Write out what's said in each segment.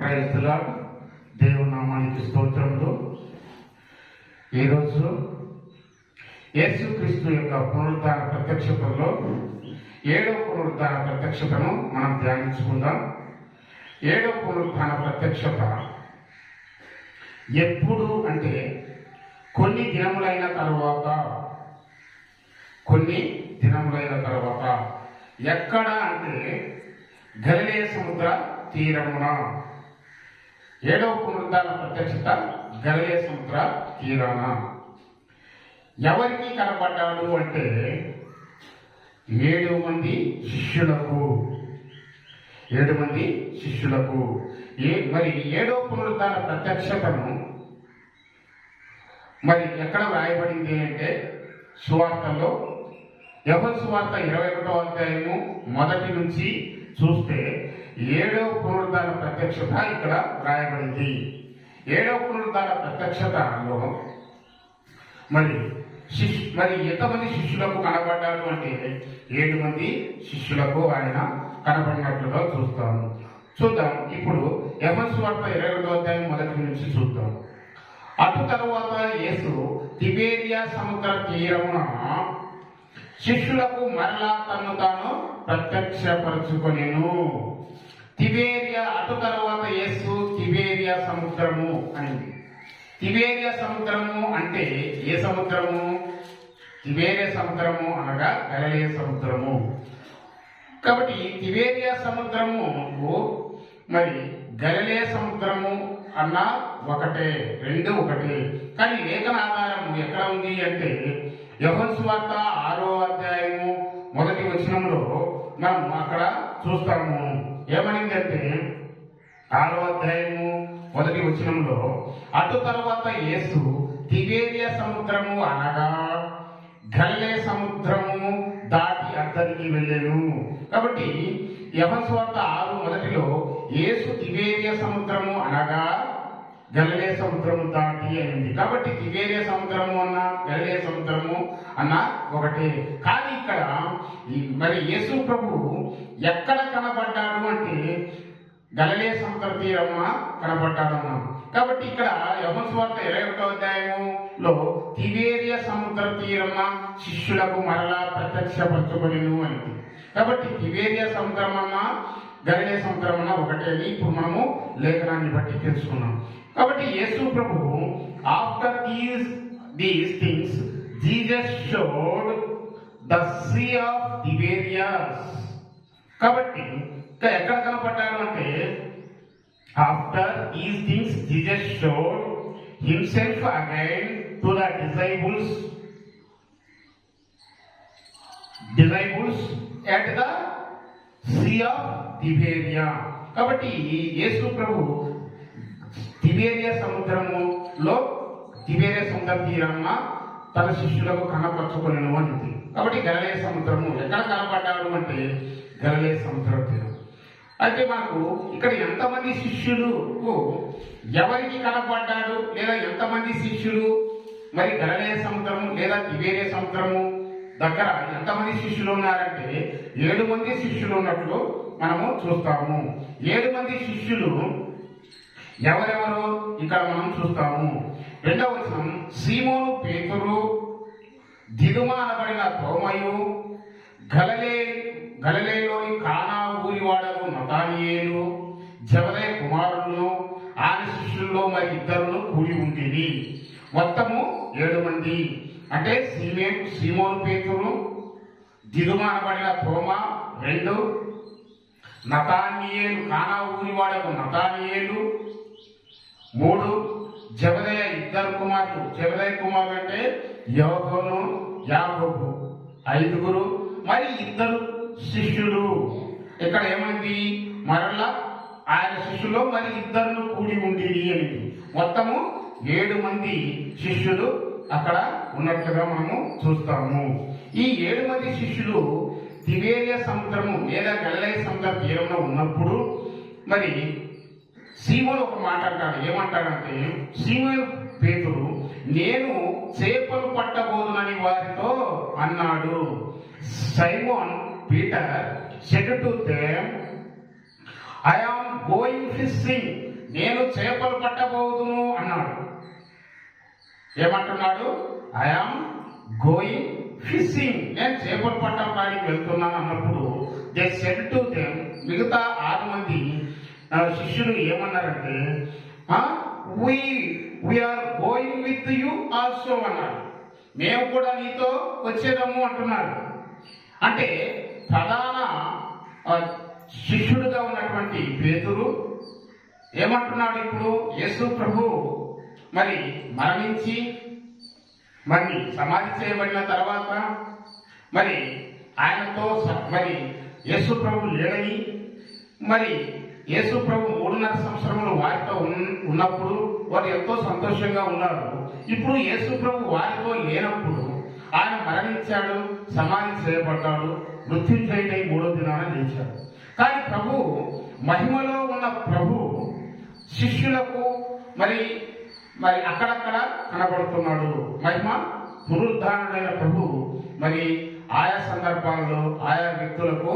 క్రైస్తుల దేవుని నామానికి స్తోత్రములు ఈరోజు యేసుక్రీస్తు యొక్క పునరుద్ధార ప్రత్యక్షతలో ఏడవ పునరుద్ధార ప్రత్యక్షతను మనం ధ్యానించుకుందాం. ఏడవ పునరుద్ధార ప్రత్యక్షత ఎప్పుడు అంటే కొన్ని దినములైన తరువాత కొన్ని దినములైన తర్వాత. ఎక్కడ అంటే గలిలే సముద్ర తీరమున. ఏడవ పునరుద్ధాన ప్రత్యక్షత గలయ సముద్ర తీరాన. ఎవరికి కనపడ్డాడు అంటే ఏడు మంది శిష్యులకు. ఏడు మంది శిష్యులకు. ఏ మరి ఏడో పునరుద్ధాన ప్రత్యక్షతను మరి ఎక్కడ వ్రాయబడింది అంటే సువార్తలో ఎవరి సువార్త ఇరవై ఒకటో అధ్యాయము మొదటి నుంచి చూస్తే ఏడవ పునరుద్ధాన ప్రత్యక్షత ఇక్కడ వ్రాయబడింది. ఏడవ పునరుద్ధాన ప్రత్యక్షతలో మరి శిష్యు మరి ఎంతమంది శిష్యులకు కనబడ్డాడు అంటే ఏడు మంది శిష్యులకు ఆయన కనబడినట్లుగా చూస్తాము. చూద్దాం. ఇప్పుడు యమస్ వార్త ఇరవై ఒకటో అధ్యాయం మొదటి నుంచి చూద్దాం. అటు తరువాత యేసు తిబేరియా సముద్ర తీరమున శిష్యులకు మరలా తను తాను ప్రత్యక్షపరచుకొనిను. తిబేరియా అటు తర్వాత యేసు తిబేరియా సముద్రము అనింది. తిబేరియా సముద్రము అంటే ఏ సముద్రము? తిబేరియా సముద్రము అనగా గలలే సముద్రము. కాబట్టి తిబేరియా సముద్రము మరి గలలే సముద్రము అన్న ఒకటే రెండు ఒకటే. కానీ లేఖన ఆధారము ఎక్కడ ఉంది అంటే యహోన్ ఆరో అధ్యాయము మొదటి వచనంలో మనం అక్కడ చూస్తాము. ఏమనిందంటే ఆరో అధ్యాయము మొదటి వచనంలో అటు తర్వాత యేసు తిబేరియ సముద్రము అనగా గల్లే సముద్రము దాటి అద్దరికి వెళ్ళాను. కాబట్టి యహస్వార్త ఆరు మొదటిలో యేసు తిబేరియ సముద్రము అనగా గలలే సముద్రము దాటి అయింది. కాబట్టి తిబేరియ సముద్రము అన్న గల్లే సముద్రము అన్న ఒకటే. కానీ ఇక్కడ ఈ మరి యేసు ప్రభు ఎక్కడ కనబడ్డాడు అంటే గలలే సముద్ర తీరమ్మ కనబడ్డాడన్నాం కాబట్టి ఇక్కడ యమస్వార్త ఇరవై ఒకటో అధ్యాయములో తివేరియ సముద్ర తీరమ్మ శిష్యులకు మరలా ప్రత్యక్షపరచబడిను అని కాబట్టి తివేరియ సముద్రం గలలే సముద్రమన్న ఒకటే అని ఇప్పుడు మనము లేఖనాన్ని బట్టి తెలుసుకున్నాం. కాబట్టి యేసు ప్రభు after these these things Jesus showed the sea of Tiberias కాబట్టి ఇంకా ఎక్కడ కనపడ్డాడు అంటే after these things Jesus showed himself again to the disciples disciples at the sea of Tiberias కాబట్టి యేసు ప్రభు తిబేరియా సముద్రములో తిబేరియా సముద్ర తీరమ్మ తన శిష్యులకు కనపరచుకునేను అని కాబట్టి గలలే సముద్రము ఎక్కడ కనపడ్డాడు అంటే గలలే సముద్ర తీరం. అయితే మనకు ఇక్కడ ఎంతమంది శిష్యులకు ఎవరికి కనపడ్డాడు లేదా ఎంతమంది శిష్యులు? మరి గలలే సముద్రము లేదా తిబేరియా సముద్రము దగ్గర ఎంతమంది శిష్యులు ఉన్నారంటే ఏడు మంది శిష్యులు ఉన్నట్లు మనము చూస్తాము. ఏడు మంది శిష్యులు ఎవరెవరు ఇక్కడ మనం చూస్తాము. రెండవ వచనం సీమోను పేతురు దిగుమ అనబడిన తోమయు గలలే గలలేలోని కానా ఊరివాడకు నతానియేలు జవలే కుమారులను ఆయన శిష్యుల్లో మరి ఇద్దరును కూడి ఉండేది మొత్తము ఏడు మంది. అంటే సీమే సీమోను పేతురు దిగుమ అనబడిన తోమ రెండు నతానియేలు కానా ఊరివాడకు నతానియేలు మూడు జబదయ ఇద్దరు కుమారులు. జబదయ కుమారులు అంటే యోగోను యాగోబు ఐదుగురు మరి ఇద్దరు శిష్యులు. ఇక్కడ ఏమైంది? మరలా ఆయన శిష్యులో మరి ఇద్దరు కూడి ఉండేది అని మొత్తము ఏడు మంది శిష్యులు అక్కడ ఉన్నట్లుగా మనము చూస్తాము. ఈ ఏడు మంది శిష్యులు తిబేరియ సముద్రము లేదా గల్లయ సముద్ర తీరంలో ఉన్నప్పుడు మరి సీమోను ఒక మాట అంటాడు. ఏమంటాడంటే సీమోను పేతుడు నేను చేపలు పట్టబోదునని వారితో అన్నాడు. Simon Peter said to them I am going నేను చేపలు పట్టబోదును అన్నాడు. ఏమంటున్నాడు? ఐఆమ్ గోయింగ్ ఫిషింగ్ నేను చేపలు పట్టడానికి వెళ్తున్నాను అన్నప్పుడు దే సెడ్ టు దెమ్ మిగతా ఆరు మంది నా శిష్యులు ఏమన్నారంటే we are going with you also అన్నారు. మేము కూడా నీతో వచ్చేదాము అంటున్నారు. అంటే ప్రధాన శిష్యుడుగా ఉన్నటువంటి పేతురు ఏమంటున్నాడు ఇప్పుడు? యేసు ప్రభు మరి మరణించి మరి సమాధి చేయబడిన తర్వాత మరి ఆయనతో స- మరి యేసు ప్రభు లేడని మరి యేసు ప్రభు మూడున్నర సంవత్సరములు వారితో ఉన్నప్పుడు వారు ఎంతో సంతోషంగా ఉన్నారు. ఇప్పుడు యేసు ప్రభు వారితో లేనప్పుడు ఆయన మరణించాడు సమాధి చేయబడ్డాడు మృత్యుంజయుడై మూడో దినాన లేచాడు. కానీ ప్రభు మహిమలో ఉన్న ప్రభు శిష్యులకు మరి మరి అక్కడక్కడ కనబడుతున్నాడు. మహిమ పునరుద్ధారణైన ప్రభు మరి ఆయా సందర్భాల్లో ఆయా వ్యక్తులకు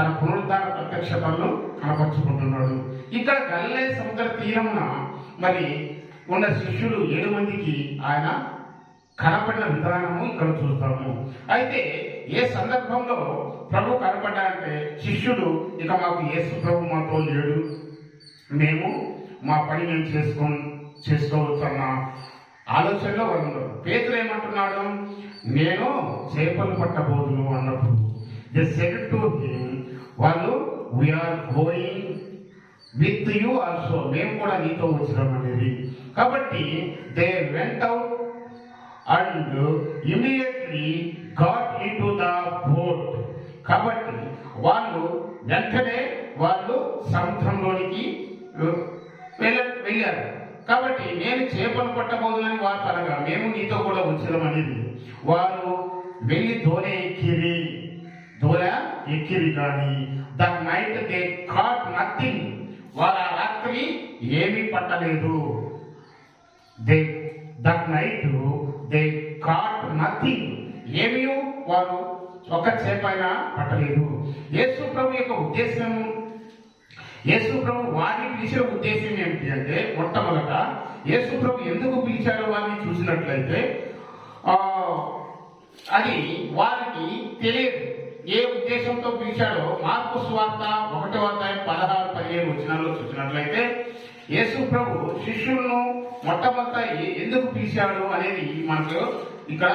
తన పునరుద్ధార ప్రత్యక్షతలను కనపరుచుకుంటున్నాడు. ఇక్కడ గల్లే సముద్ర తీరమున మరి ఉన్న శిష్యులు ఏడు మందికి ఆయన కనపడిన విధానము ఇక్కడ చూస్తాము. అయితే ఏ సందర్భంలో ప్రభు కనపడ్డా అంటే శిష్యుడు ఇక మాకు యేసు ప్రభు మాతో లేడు. మేము మా పని మేము చేసుకో చేసుకోవచ్చు అన్న ఆలోచనలో వాళ్ళు ఉన్నారు. పేతులు ఏమంటున్నాడు నేను చేపలు పట్టబోదును అన్నప్పుడు ది సెడ్ టు హిమ్ వాళ్ళు we are going with you also మేము కూడా నీతో వచ్చినాం అనేది. కాబట్టి they went out and immediately got into the boat కాబట్టి వాళ్ళు వెంటనే వాళ్ళు సముద్రంలోనికి వెళ్ళ వెళ్ళారు. కాబట్టి నేను చేపలు పట్టబోదునని వారు అనగా మేము నీతో కూడా వచ్చినాం అనేది. వారు వెళ్ళి దోణి ఎక్కిరి. దూర ఎక్కిరి కానీ that night they caught nothing వారు ఆ రాత్రి ఏమీ పట్టలేదు. They that night they caught nothing ఏమీ వారు ఒక చేపైనా పట్టలేదు. యేసు ప్రభు యొక్క ఉద్దేశం యేసు ప్రభు వారిని పిలిచిన ఉద్దేశం ఏమిటి అంటే మొట్టమొదట యేసు ప్రభు ఎందుకు పిలిచారో వారిని చూసినట్లయితే అది వారికి తెలియదు. ఏ ఉద్దేశంతో పిలిచాడో మార్పు స్వార్థ ఒకటో అధ్యాయం పదహారు పదిహేను వచనాల్లో చూసినట్లయితే యేసు ప్రభు శిష్యులను మొట్టమొదట ఎందుకు పిలిచాడు? అనేది మనకు ఇక్కడ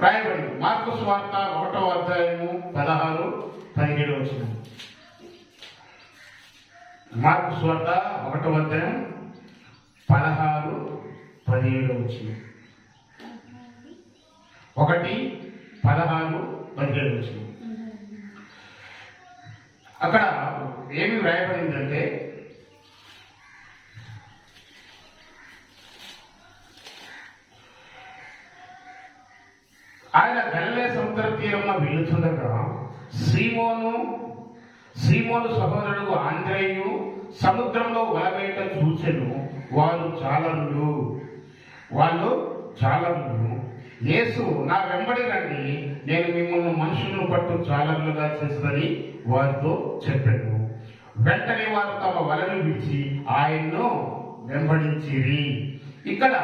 రాయబడింది. మార్పు స్వార్థ ఒకటో అధ్యాయము పదహారు పదిహేడు వచ్చిన మార్పు స్వార్థ ఒకటో అధ్యాయం పదహారు పదిహేడు వచ్చిన ఒకటి పదహారు పదిహేడు వచ్చిన అక్కడ ఏమి వ్రాయబడిందంటే ఆయన గల్లే సముద్ర తీరమున వెళుతుండగా శ్రీమోను శ్రీమోను సహోదరుడు ఆంధ్రేయు సముద్రంలో వలవేట చూచెను. వారు చాలరులు వాళ్ళు చాలరులు యేసు నా వెంబడి రండి. నేను మిమ్మల్ని మనుషులను పట్టు చాలరులుగా చేస్తుందని వారితో చెప్పాను. వెంటనే వారు తమ వలను విడిచి ఆయన్ను వెంబడించిరి. ఇక్కడ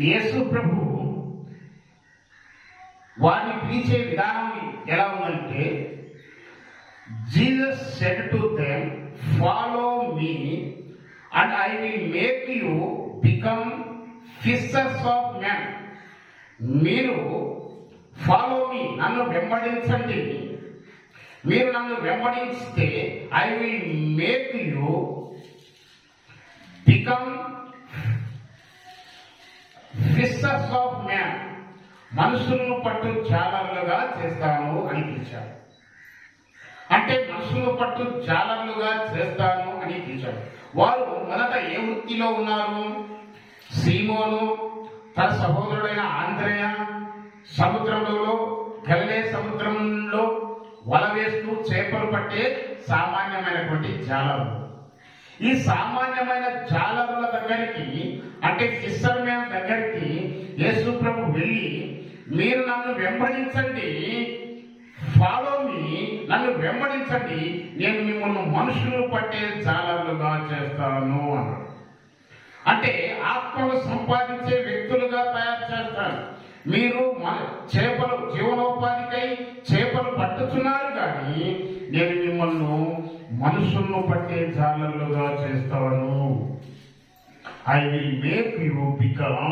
యేసు ప్రభు వారిని పిలిచే విధానం ఎలా ఉందంటే Jesus said to them follow me and I will make you become fishers of man మీరు ఫాలో మీ నన్ను వెంబడించండి. మీరు నన్ను వెంబడిస్తే I will make you become fishers of man మనుషులను పట్టు జాలర్లుగా చేస్తాను అని పిలిచాడు. అంటే మనుషులను పట్టు జాలర్లుగా చేస్తాను అని పిలిచాడు. వారు మొదట ఏ వృత్తిలో ఉన్నారు? సీమోను తన సహోదరుడైన ఆంధ్రేయ సముద్రంలో గల్లే సముద్రంలో వల వేస్తూ చేపలు పట్టే సామాన్యమైనటువంటి జాలరు. ఈ సామాన్యమైన జాలరుల దగ్గరికి అంటే ఫిస్సర్ మ్యాన్ దగ్గరికి యేసు ప్రభు వెళ్ళి మీరు నన్ను వెంబడించండి ఫాలో మీ నన్ను వెంబడించండి నేను మిమ్మల్ని మనుషులు పట్టే జాలర్లుగా చేస్తాను అన్నాడు. అంటే ఆత్మను సంపాదించే వ్యక్తులుగా తయారు చేస్తారు. మీరు చేపలు జీవనోపాధికై చేపలు పట్టుతున్నారు కానీ నేను మిమ్మల్ని మనుషులను పట్టే జాలర్లుగా చేస్తాను. I will make you become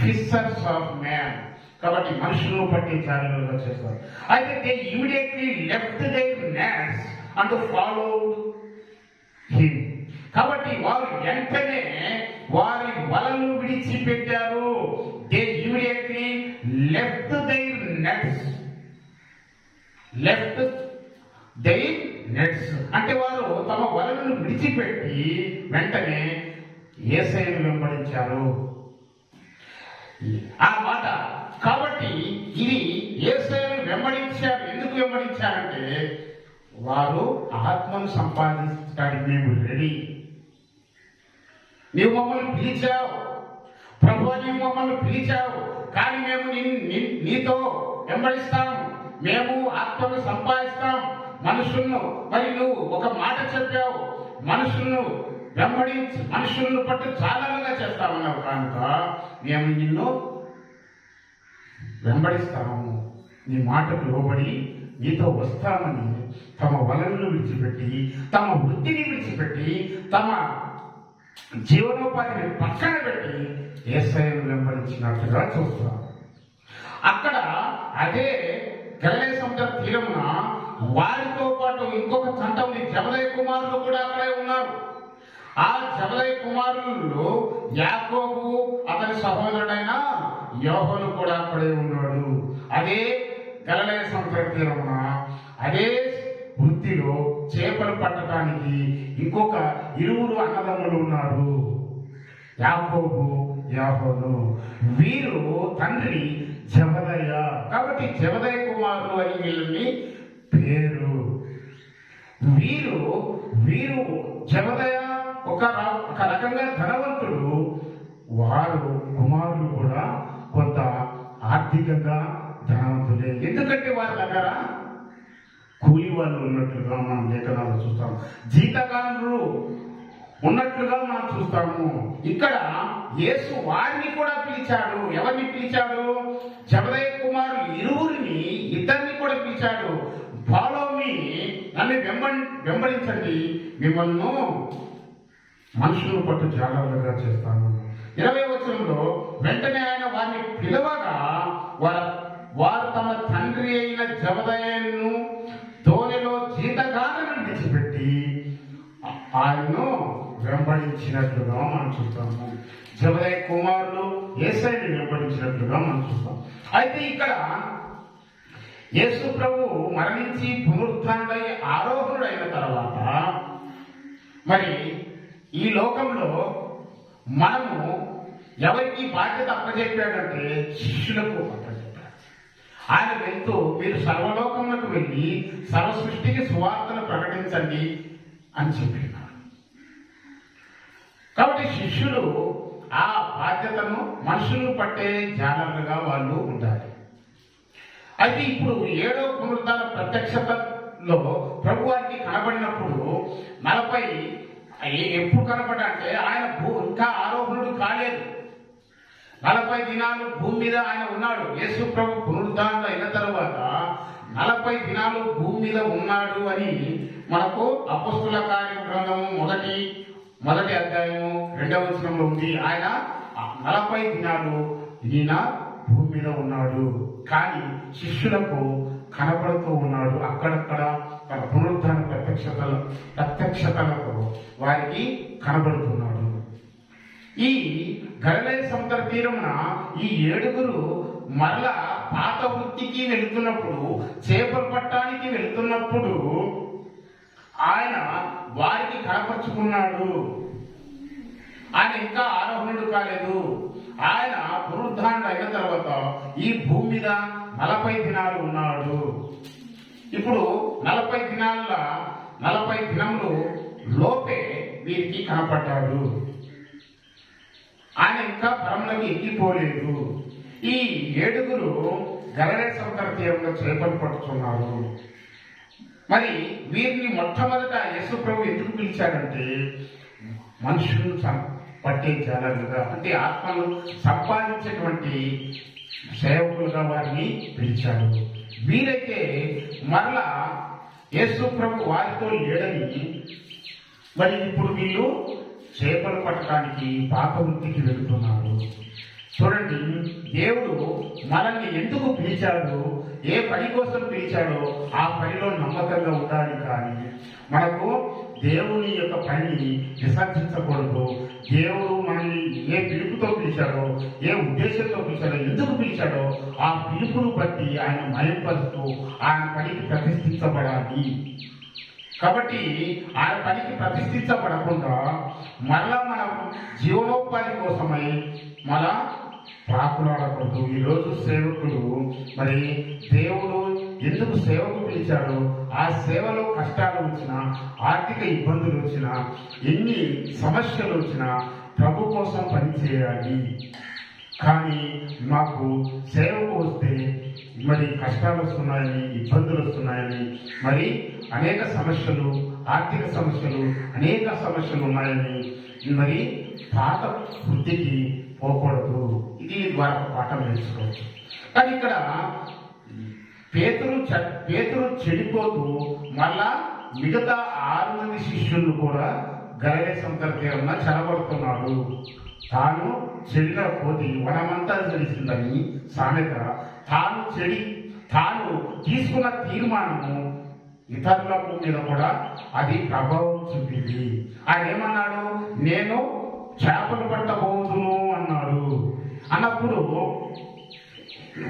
fishers of man కాబట్టి మనుషులను పట్టే జాలర్లుగా చేస్తారు. అయితే they immediately left their nets and follow him కాబట్టి వారు వెంటనే వారి వలలు విడిచిపెట్టారు. They immediately left their nets left their nets అంటే వారు తమ వలలను విడిచిపెట్టి వెంటనే ఏసైను వెంబడించారు. ఆ మాట. కాబట్టి ఇది ఏసైను వెంబడించారు. ఎందుకు వెంబడించారంటే వారు ఆత్మను సంపాదించడానికి మేము రెడీ. నీవు మమ్మల్ని పిలిచావు. ప్రభు నీవు మమ్మల్ని పిలిచావు. కానీ మేము నీతో వెంబడిస్తాం. మేము ఆత్మను సంపాదిస్తాం. మనుషులను మరి నువ్వు ఒక మాట చెప్పావు. మనుషులను వెంబడించి మనుషులను పట్టు చాలాగా చేస్తామన్నావు కనుక మేము నిన్ను వెంబడిస్తాము. నీ మాటకు లోబడి నీతో వస్తామని తమ వలలను విడిచిపెట్టి తమ వృత్తిని విడిచిపెట్టి తమ జీవనోపాధిని పక్కన పెట్టి ఏసైను వెంబడించినట్లుగా చూస్తాం. అక్కడ అదే గల్లే సముద్ర తీరమున వారితో పాటు ఇంకొక చంట ఉంది కుమారులు కూడా అక్కడే ఉన్నారు. ఆ జమలయ కుమారులలో యాకోబు అతని సహోదరుడైన యోహను కూడా అక్కడే ఉన్నాడు. అదే గలలయ సముద్ర తీరమున అదే వృత్తిలో చేపలు పట్టడానికి ఇంకొక ఇరువురు అన్నదమ్ములు ఉన్నారు. యాకోబు యాహోను. వీరు తండ్రి జబదయ్య. కాబట్టి జబదయ్య కుమారులు అని వీళ్ళని పేరు. వీరు వీరు జబదయ ఒక ఒక రకంగా ధనవంతుడు. వారు కుమారులు కూడా కొంత ఆర్థికంగా ధనవంతులే. ఎందుకంటే వారి దగ్గర కూలి వాళ్ళు ఉన్నట్లుగా మనం లేఖనాలు చూస్తాం జీతగానులు ఉన్నట్లుగా మనం చూస్తాము. ఇక్కడ యేసు వారిని కూడా పిలిచాడు. ఎవరిని పిలిచాడు? జబదయ కుమారులు ఇరువురిని ఇద్దరిని కూడా పిలిచాడు. ఫాలో మీ నన్ను వెంబడి వెంబడించండి. మిమ్మల్ని మనుషులు పట్టు జాగ్రత్తగా చేస్తాను. ఇరవై వచనంలో వెంటనే ఆయన వారిని పిలవగా వారు వారు తమ తండ్రి అయిన జబదయను వెంబడించినట్లుగా మనం చూస్తాము. జబదయ్య కుమారులు ఏసైని వెంబడించినట్లుగా మనం చూస్తాం. అయితే ఇక్కడ యేసు ప్రభు మరణించి పునరుత్డై ఆరోహణుడైన తర్వాత మరి ఈ లోకంలో మనము ఎవరికి బాధ్యత అప్పచెప్పాడంటే శిష్యులకు అప్పచెప్పాడు ఆయన వెళ్తూ మీరు సర్వలోకములకు వెళ్ళి సర్వ సృష్టికి సువార్తను ప్రకటించండి అని చెప్పినాడు కాబట్టి శిష్యులు ఆ బాధ్యతను మనుషులు పట్టే జానర్లుగా వాళ్ళు ఉండాలి. అయితే ఇప్పుడు ఏడో పునరుద్ధాన ప్రత్యక్షతలో ప్రభు వారికి కనబడినప్పుడు నలభై ఎప్పుడు కనబడ్డా అంటే ఆయన భూ ఇంకా ఆరోపణుడు కాలేదు. నలభై దినాలు భూమి మీద ఆయన ఉన్నాడు. యేసు ప్రభు పునరుద్ధానం అయిన తర్వాత నలభై దినాలు భూమి మీద ఉన్నాడు అని మనకు అపస్తుల కార్య గ్రంథము మొదటి మొదటి అధ్యాయము రెండవ వచనంలో ఉంది. ఆయన నలభై దినాలు ఈయన భూమి మీద ఉన్నాడు. కానీ శిష్యులకు కనపడుతూ ఉన్నాడు. అక్కడక్కడ తన పునరుద్ధాన ప్రత్యక్షతల ప్రత్యక్షతలకు వారికి కనబడుతున్నాడు. ఈ గలలయ సముద్ర తీరమున ఈ ఏడుగురు మరలా పాత వృత్తికి వెళ్తున్నప్పుడు చేపలు పట్టడానికి వెళ్తున్నప్పుడు ఆయన వారికి కనపరుచుకున్నాడు. ఆయన ఇంకా ఆరోహణుడు కాలేదు. ఆయన పునరుద్ధానుడు అయిన తర్వాత ఈ భూమి మీద నలభై దినాలు ఉన్నాడు. ఇప్పుడు నలభై దినాల నలభై దినములు లోపే వీరికి కనపడ్డాడు. ఆయన ఇంకా పరములకు ఎక్కిపోలేదు. ఈ ఏడుగురు గలరే సముద్ర తీరంలో చేపలు పట్టుతున్నారు మరి వీరిని మొట్టమొదట యశు ప్రభు ఎందుకు పిలిచాడంటే మనుషులు సం- అంటే ఆత్మను సంపాదించేటువంటి సేవకులుగా వారిని పిలిచాడు. వీరైతే మరలా యేసు ప్రభు వారితో లేడని మరి ఇప్పుడు వీళ్ళు చేపలు పట్టడానికి పాప వృత్తికి వెళుతున్నారు. చూడండి దేవుడు మనల్ని ఎందుకు పిలిచాడు? ఏ పని కోసం పిలిచాడో ఆ పనిలో నమ్మకంగా ఉండాలి కానీ మనకు దేవుని యొక్క పనిని విసర్జించకూడదు దేవుడు మనల్ని ఏ పిలుపుతో పిలిచాడో ఏ ఉద్దేశంతో పిలిచాడో ఎందుకు పిలిచాడో ఆ పిలుపును బట్టి ఆయన మయంపరుస్తూ ఆయన పనికి ప్రతిష్ఠించబడాలి. కాబట్టి ఆయన పనికి ప్రతిష్ఠించబడకుండా మళ్ళా మనం జీవనోపాధి కోసమై మళ్ళా ప్రాకులాడకూడదు ఈరోజు సేవకులు మరి దేవుడు ఎందుకు సేవకు పిలిచాడు? ఆ సేవలో కష్టాలు వచ్చినా ఆర్థిక ఇబ్బందులు వచ్చినా ఎన్ని సమస్యలు వచ్చినా ప్రభు కోసం పనిచేయాలి. కానీ మాకు సేవకు వస్తే మరి కష్టాలు వస్తున్నాయని ఇబ్బందులు వస్తున్నాయని మరి అనేక సమస్యలు ఆర్థిక సమస్యలు అనేక సమస్యలు ఉన్నాయని మరి పాత వృత్తికి పోకూడదు. ఇది ద్వారా పాఠం నేర్చుకోవచ్చు. కానీ ఇక్కడ పేతురు చె- పేతురు చెడిపోతూ మళ్ళా మిగతా ఆరు మంది శిష్యులు కూడా గలవే సముద్ర తీరంలో తాను చెడిన కోతి వనమంతా తెలిసిందని సామెత. తాను చెడి తాను తీసుకున్న తీర్మానము ఇతరుల మీద కూడా అది ప్రభావం చూపింది. ఆయన ఏమన్నాడు? నేను చేపలు పట్టబోతును. అన్నాడు. అన్నప్పుడు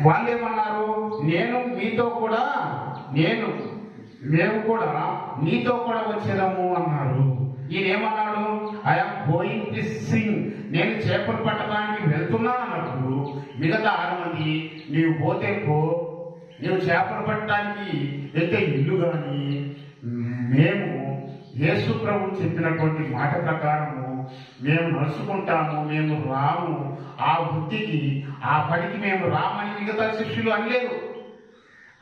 వాళ్ళు ఏమన్నారు నేను మీతో కూడా నేను మేము కూడా నీతో కూడా వచ్చేదాము అన్నారు ఈయన ఏమన్నాడు ఐఎమ్ గోయింగ్ టు సింగ్ నేను చేపలు పట్టడానికి వెళ్తున్నాను అన్నప్పుడు మిగతా ఆరు మంది నీవు పోతే పో. నీవు చేపలు పట్టడానికి వెళ్తే ఇల్లు కానీ మేము యేసు ప్రభు చెప్పినటువంటి మాట ప్రకారము మేము నడుచుకుంటాము మేము రాము. ఆ వృత్తికి ఆ పనికి మేము రామని మిగతా శిష్యులు అనలేదు.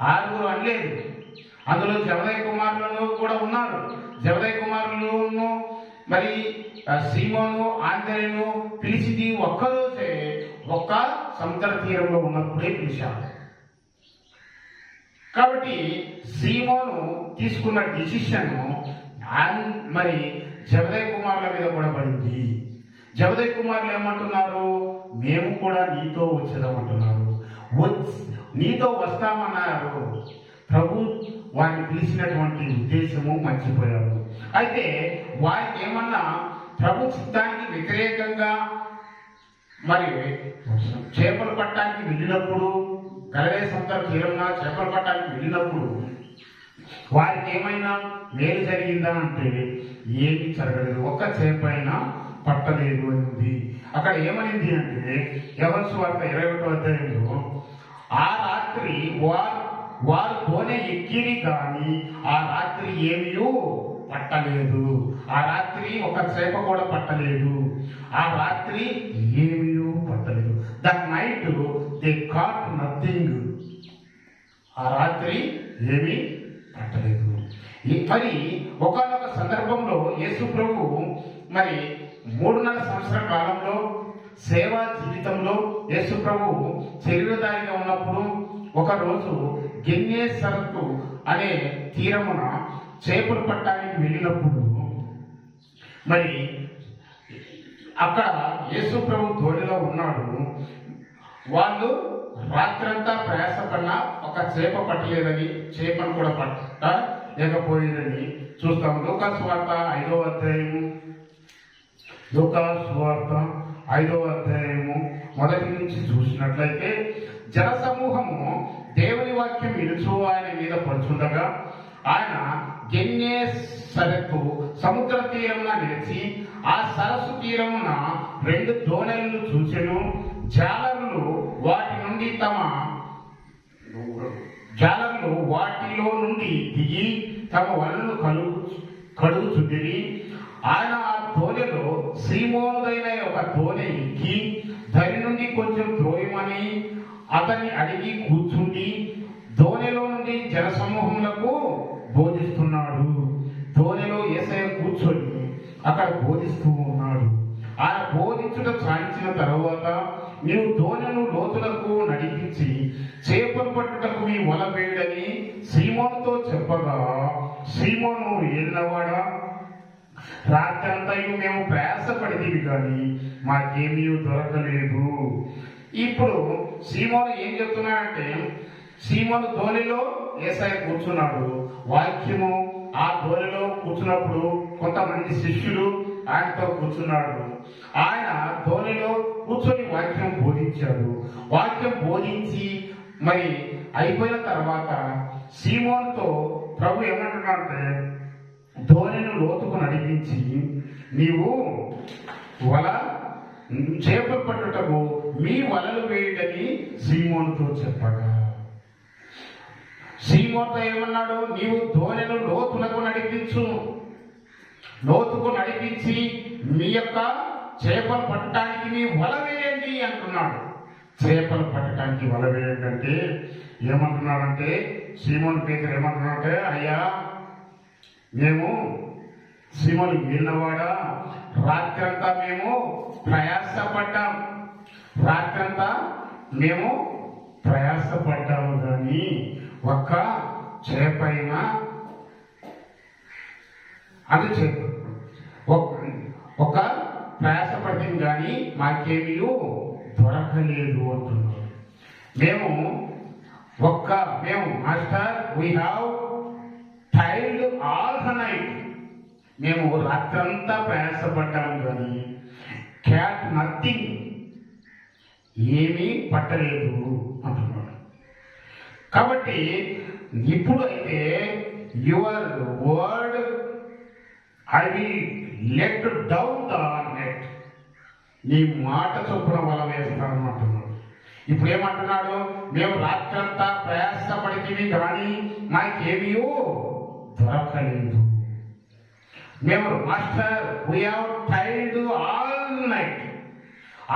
ఆరుగురు అనలేదు. అందులో జవదయ కుమారులను కూడా ఉన్నారు. జవదయ కుమారులను మరి సీమను సీమోను ఆంజనేయును పిలిచింది ఒక్కరోజే. ఒక్క సముద్ర తీరంలో ఉన్నప్పుడే పిలిచారు. కాబట్టి సీమోను తీసుకున్న డిసిషన్ మరి జగదయ్ కుమార్ల మీద కూడా పడింది. జగదయ్ కుమార్లు ఏమంటున్నారు? మేము కూడా నీతో వచ్చేదామంటున్నారు నీతో వస్తామన్నారు. ప్రభు వారిని పిలిచినటువంటి ఉద్దేశము మర్చిపోయారు అయితే వారికి ఏమన్నా ప్రభు చిత్తానికి వ్యతిరేకంగా మరి చేపలు పట్టడానికి వెళ్ళినప్పుడు గలవే సముద్ర తీరంగా చేపలు పట్టడానికి వెళ్ళినప్పుడు వారికి ఏమైనా మేలు జరిగిందా అంటే ఏమీ జరగలేదు. ఒక్క పట్టలేదు అని అక్కడ ఏమైంది అంటే ఎవరి వార్త ఇరవై ఒకటో అధ్యాయంలో ఆ రాత్రి వారు వారు కోనే ఎక్కిరి కానీ ఆ రాత్రి ఏమీయూ పట్టలేదు. ఆ రాత్రి ఒక చేప కూడా పట్టలేదు. ఆ రాత్రి ఏమీయూ పట్టలేదు. That night they caught nothing. ఆ రాత్రి ఏమీ కట్టలేదు ఈ- మరి ఒకనొక సందర్భంలో యేసు ప్రభు మరి మూడున్నర సంవత్సరాల కాలంలో సేవా జీవితంలో యేసు ప్రభు శరీరధారిగా ఉన్నప్పుడు ఒకరోజు గిన్నె గెన్నే సరత్తు అనే తీరమున చేపలు పట్టడానికి వెళ్ళినప్పుడు మరి అక్కడ యేసు ప్రభు ధోనిలో ఉన్నాడు. వాళ్ళు రాత్రంతా ప్రయాసపడినా ఒక చేప పట్టలేదని చేపను కూడా పట్ట లేకపోయేదని చూస్తాం లూకా ఐదవ ఐదో అధ్యాయము. లూకా ఐదవ ఐదో అధ్యాయము. మొదటి నుంచి చూసినట్లయితే జన సమూహము దేవుని వాక్యం ఇరుచు ఆయన మీద పడుచుండగా ఆయన గెన్నే సరకు సముద్ర తీరమున నిలిచి ఆ సరస్సు తీరమున రెండు దోణలను చూచెను. జాలరులు వాటి నుండి తమ జాలర్లు వాటిలో నుండి దిగి తమ వలను కలుగు కడుగుచుండిరి. ఆయన ఆ తోనెలో శ్రీమోనుదైన ఒక తోనె ఎక్కి దరి నుండి కొంచెం త్రోయమని అతన్ని అడిగి కూర్చుండి దోనెలో నుండి జనసమూహములకు బోధిస్తూ ఏసయ కూర్చొని అక్కడ బోధిస్తూ ఉన్నాడు. ఆయన బోధించుట సాధించిన తర్వాత నీవు దోణను లోతులకు నడిపించి చేపలు పట్టుటకు మీ వల వేయడని సీమోనుతో చెప్పగా సీమోను ఏలినవాడా? రాత్రంతయు మేము ప్రయాసపడిదివి కానీ మాకేమీ దొరకలేదు. ఇప్పుడు సీమోను ఏం చెప్తున్నాడంటే సీమోను ధోనిలో ఏసఐ కూర్చున్నాడు. వాక్యము ఆ ధోనిలో కూర్చున్నప్పుడు కొంతమంది శిష్యులు ఆయనతో కూర్చున్నాడు. ఆయన ధోనిలో కూర్చొని వాక్యం బోధించాడు. వాక్యం బోధించి మరి అయిపోయిన తర్వాత సీమోన్తో ప్రభు ఏమంటున్నాడంటే ధోనిను లోతుకు నడిపించి నీవు వల చేపలు మీ వలలు వేయడని సీమోన్తో చెప్పగా. సీమోన్తో ఏమన్నాడు? నీవు ధోనిను లోతులకు నడిపించు. లోతుకు నడిపించి మీ యొక్క చేపలు పట్టడానికి మీ వల వేయండి అంటున్నాడు. చేపలు పట్టడానికి వల వేయండి అంటే ఏమంటున్నాడంటే సీమోన్ పేదలు ఏమంటున్నాడంటే అయ్యా మేము సీమను వీళ్ళవాడా? రాత్రంతా మేము ప్రయాసపడ్డాం. రాత్రంతా మేము ప్రయాసపడ్డాము కానీ ఒక్క చేపైన అది చేప ఒక- ఒక కానీ మాకేమీ దొరకలేదు అంటున్నాడు. మేము ఒక్క మేము master we have toiled all the night మేము రాత్రంతా ప్రయాసపడ్డాము కానీ క్యాట్ నథింగ్ ఏమీ పట్టలేదు అంటున్నాడు. కాబట్టి ఇప్పుడు అయితే your word I will let down the net. నీ మాట చొప్పున వల వేస్తానమంటున్నాడు ఇప్పుడు ఏమంటున్నాడు? మేము రాత్రంతా ప్రయాసపడితివి కానీ మాకేమీ దొరకలేదు. మేము master we have toiled all night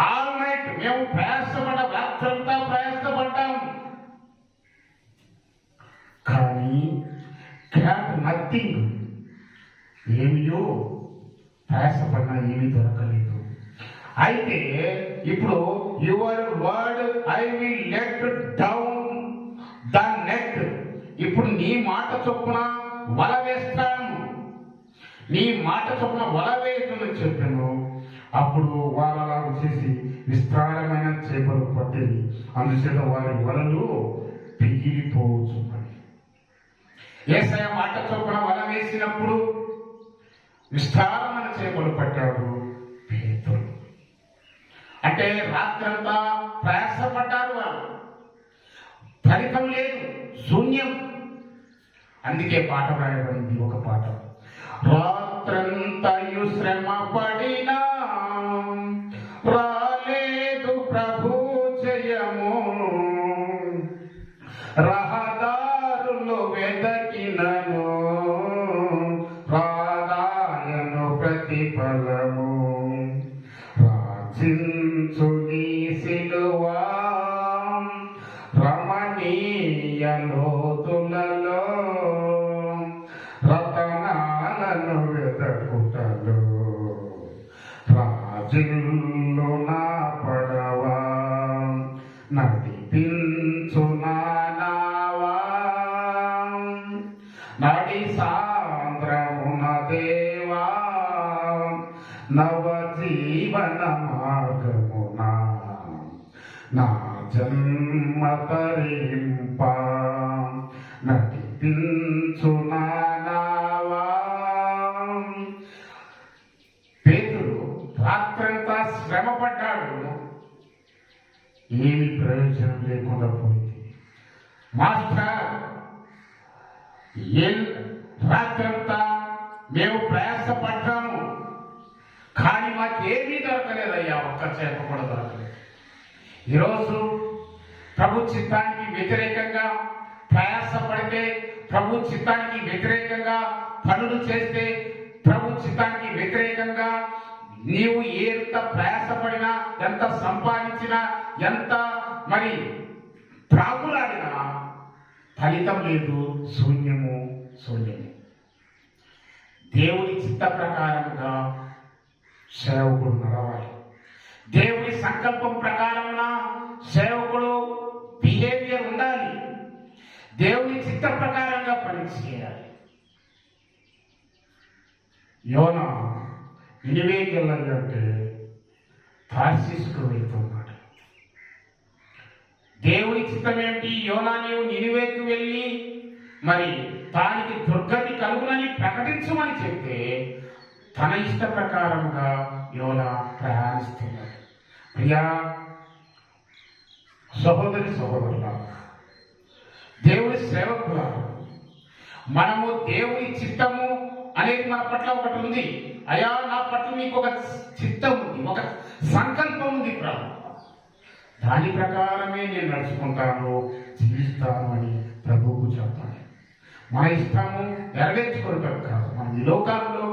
all night మేము ప్రయాసపడ రాత్రంతా ప్రయాసపడ్డాం. కానీ క్యాట్ నథింగ్ ఏమియో ప్రయాసపడినా ఏమీ దొరకలేదు. అయితే ఇప్పుడు your word I will let down the net ఇప్పుడు నీ మాట చొప్పున వల వేస్తాను. నీ మాట చొప్పున వల వేయటమని చెప్పాను. అప్పుడు వాళ్ళలా వచ్చేసి చేసి విస్తారమైన చేపలు పట్టేది అందుచేత వారి వలలు పిగిలిపోవచ్చు ఏసయ మాట చొప్పున వల వేసినప్పుడు విస్తారమైన చేపలు పట్టాడు పేతులు అంటే రాత్రంతా ప్రయాసపడ్డారు వాళ్ళు. ఫలితం లేదు శూన్యం. అందుకే పాట రాయబడింది ఒక పాట రాత్రంతయు శ్రమ పడినా రమణీయ దొరకలేదయ్యా ఒక్క ఈరోజు ప్రభు చిత్తానికి వ్యతిరేకంగా ప్రయాసపడితే ప్రభు చిత్తానికి వ్యతిరేకంగా పనులు చేస్తే ప్రభు చిత్తానికి వ్యతిరేకంగా నీవు ఎంత ప్రయాసపడినా ఎంత సంపాదించినా ఎంత మరి ప్రాకులాడినా ఫలితం లేదు శూన్యము శూన్యము. దేవుని చిత్త ప్రకారంగా సేవకుడు నడవాలి. దేవుని సంకల్పం ప్రకారం సేవకుడు బిహేవియర్ ఉండాలి. దేవుని చిత్త ప్రకారంగా పనిచేయాలి. యోన ఇనివేకి వెళ్ళాలంటే అంటే వెళ్తున్నాడు దేవుని చిత్తం ఏమిటి యోనా నీవు నినివేకి వెళ్ళి మరి దానికి దుర్గతి కలుగునని ప్రకటించమని చెప్తే తన ఇష్ట ప్రకారంగా యోనా ప్రయాణిస్తున్నాడు. ప్రియా సహోదరి సహోదరుల దేవుని సేవకుల మనము దేవుని చిత్తము అనేది మన పట్ల ఒకటి ఉంది. అయా నా పట్ల నీకు ఒక చిత్తం ఉంది ఒక సంకల్పం ఉంది ప్రభు దాని ప్రకారమే నేను నడుచుకుంటాను జీవిస్తాను అని ప్రభువుకు చెప్తాను. మన ఇష్టము నెరవేర్చుకోవటం కాదు. మన ఈ లోకాల్లో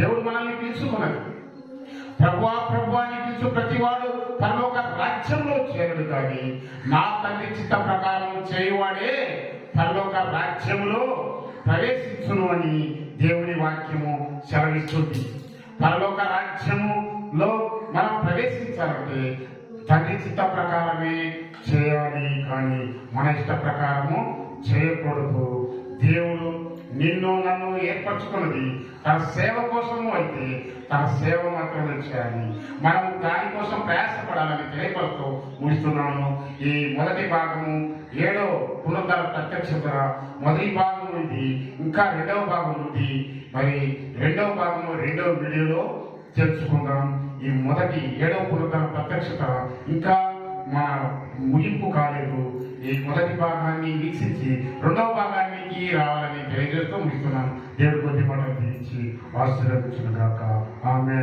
దేవుడు మనల్ని పిలుచుకున్నది ప్రభువా ప్రభు అని ప్రతివాడు పరలోక రాజ్యంలో చేరడు కానీ నా తండ్రి చిత్త ప్రకారం చేయువాడే పరలోక రాజ్యంలో ప్రవేశించును అని దేవుని వాక్యము సెలవిస్తుంది. పరలోక రాజ్యములో మనం ప్రవేశించాలంటే తండ్రి చిత్త ప్రకారమే చేయాలి కానీ మన ఇష్ట ప్రకారము చేయకూడదు. దేవుడు నిన్ను నన్ను ఏర్పరచుకున్నది తన సేవ కోసము అయితే తన సేవ మాత్రమే చేయాలి. మనం దానికోసం ప్రయాసపడాలని తెలియపరుస్తూ ముగిస్తున్నాను. ఈ మొదటి భాగము ఏడో పునరుద్ధరణ ప్రత్యక్షత మొదటి భాగం ఉంది ఇంకా రెండవ భాగం ఉంది మరి రెండవ భాగము రెండవ వీడియోలో తెలుసుకుందాం. ఈ మొదటి ఏడవ పునరుద్ధరణ ప్రత్యక్షత ఇంకా మన ముగింపు కాలేదు. ఈ మొదటి భాగాన్ని వీక్షించి రెండవ భాగానికి రావాలని తెలియజేస్తూ ముగిస్తున్నాను. దేవుడి కొద్ది మాట తీర్చి ఆశీర్వదించిన గాక ఆమె